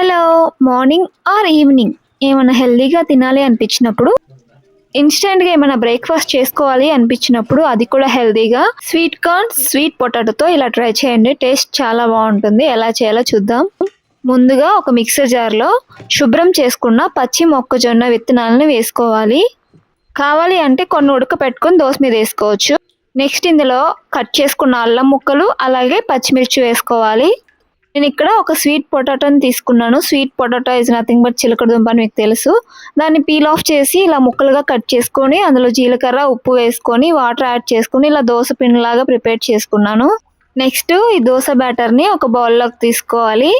Hello morning or evening ఏమైనా హెల్దీగా తినాలి అనిపించినప్పుడు? ఇన్స్టెంట్గా ఏమైనా బ్రేక్ఫాస్ట్ చేసుకోవాలి అనిపించినప్పుడు అది కూడా హెల్దీగా స్వీట్ కార్న్ స్వీట్ పొటాటోతో ఇలా ట్రై చేయండి. టేస్ట్ చాలా బాగుంటుంది. ఎలా చేయాలో చూద్దాం. ముందుగా ఒక మిక్సర్ జార్లో శుభ్రం చేసుకున్న పచ్చి మొక్కజొన్న విత్తనాలను వేసుకోవాలి. కావాలి అంటే కొన్ని ఉడకపెట్టుకొని దోశ మీద వేసుకోవచ్చు. నెక్స్ట్ ఇందులో కట్ చేసుకున్న అల్లం ముక్కలు అలాగే పచ్చిమిర్చి వేసుకోవాలి. నేను ఇక్కడ ఒక స్వీట్ పొటాటోని తీసుకున్నాను. Sweet potato is nothing but చిలకడ దుంప అని మీకు తెలుసు. దాన్ని పీల్ ఆఫ్ చేసి ఇలా ముక్కలుగా కట్ చేసుకొని అందులో జీలకర్ర ఉప్పు వేసుకొని వాటర్ యాడ్ చేసుకొని ఇలా దోశ పిండిలాగా ప్రిపేర్ చేసుకున్నాను. నెక్స్ట్ ఈ దోశ బ్యాటర్ని ఒక బౌల్లోకి తీసుకోవాలి.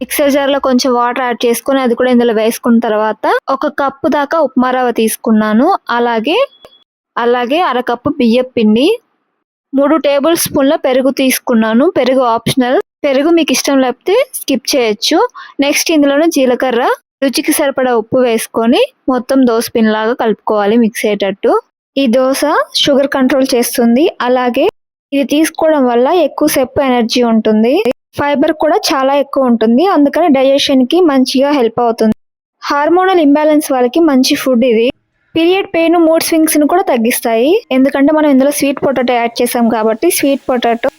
మిక్సర్ జార్లో కొంచెం వాటర్ యాడ్ చేసుకొని అది కూడా ఇందులో వేసుకున్న తర్వాత ఒక కప్పు దాకా ఉప్మా రవ్వ తీసుకున్నాను. అలాగే అలాగే అరకప్పు బియ్యం పిండి మూడు టేబుల్ స్పూన్ల పెరుగు తీసుకున్నాను. పెరుగు ఆప్షనల్ పెరుగు మీకు ఇష్టం లేకపోతే స్కిప్ చేయొచ్చు. నెక్స్ట్ ఇందులోనే జీలకర్ర. రుచికి సరిపడా ఉప్పు వేసుకొని మొత్తం దోశ పిండి లాగా కలుపుకోవాలి మిక్స్ అయ్యేటట్టు. ఈ దోశ షుగర్ కంట్రోల్ చేస్తుంది. అలాగే ఇది తీసుకోవడం వల్ల ఎక్కువసేపు ఎనర్జీ ఉంటుంది. ఫైబర్ కూడా చాలా ఎక్కువ ఉంటుంది. అందుకని డైజెషన్కి మంచిగా హెల్ప్ అవుతుంది. హార్మోనల్ ఇంబ్యాలెన్స్ వాళ్ళకి మంచి ఫుడ్ ఇది. పీరియడ్ పెయిన్ మూడ్ స్వింగ్స్ని కూడా తగ్గిస్తాయి. ఎందుకంటే మనం ఇందులో స్వీట్ పొటాటో యాడ్ చేసాం కాబట్టి స్వీట్ పొటాటో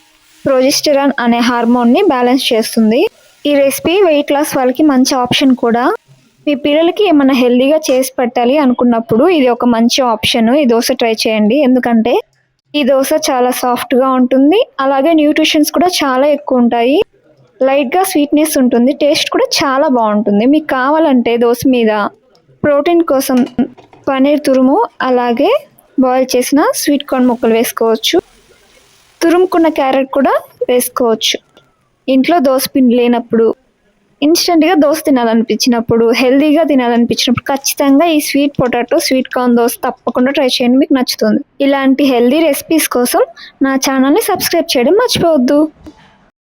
ప్రొజెస్టరాన్ అనే హార్మోన్ని బ్యాలెన్స్ చేస్తుంది. ఈ రెసిపీ వెయిట్ లాస్ వాళ్ళకి మంచి ఆప్షన్ కూడా. మీ పిల్లలకి ఏమైనా హెల్దీగా చేసి పెట్టాలి అనుకున్నప్పుడు ఇది ఒక మంచి ఆప్షన్. ఈ దోశ ట్రై చేయండి. ఎందుకంటే ఈ దోశ చాలా సాఫ్ట్గా ఉంటుంది. అలాగే న్యూట్రిషన్స్ కూడా చాలా ఎక్కువ ఉంటాయి. లైట్గా స్వీట్నెస్ ఉంటుంది. టేస్ట్ కూడా చాలా బాగుంటుంది. మీకు కావాలంటే దోశ మీద ప్రోటీన్ కోసం పన్నీర్ తురుము అలాగే బాయిల్ చేసిన స్వీట్ కార్న్ ముక్కలు వేసుకోవచ్చు. తురుముకున్న క్యారెట్ కూడా వేసుకోవచ్చు. ఇంట్లో దోశ పిండి లేనప్పుడు ఇన్స్టెంట్గా దోశ తినాలనిపించినప్పుడు హెల్దీగా తినాలనిపించినప్పుడు ఖచ్చితంగా ఈ sweet potato sweet corn dosa తప్పకుండా ట్రై చేయండి మీకు నచ్చుతుంది. ఇలాంటి హెల్దీ రెసిపీస్ కోసం నా ఛానల్ని సబ్స్క్రైబ్ చేయడం మర్చిపోవద్దు.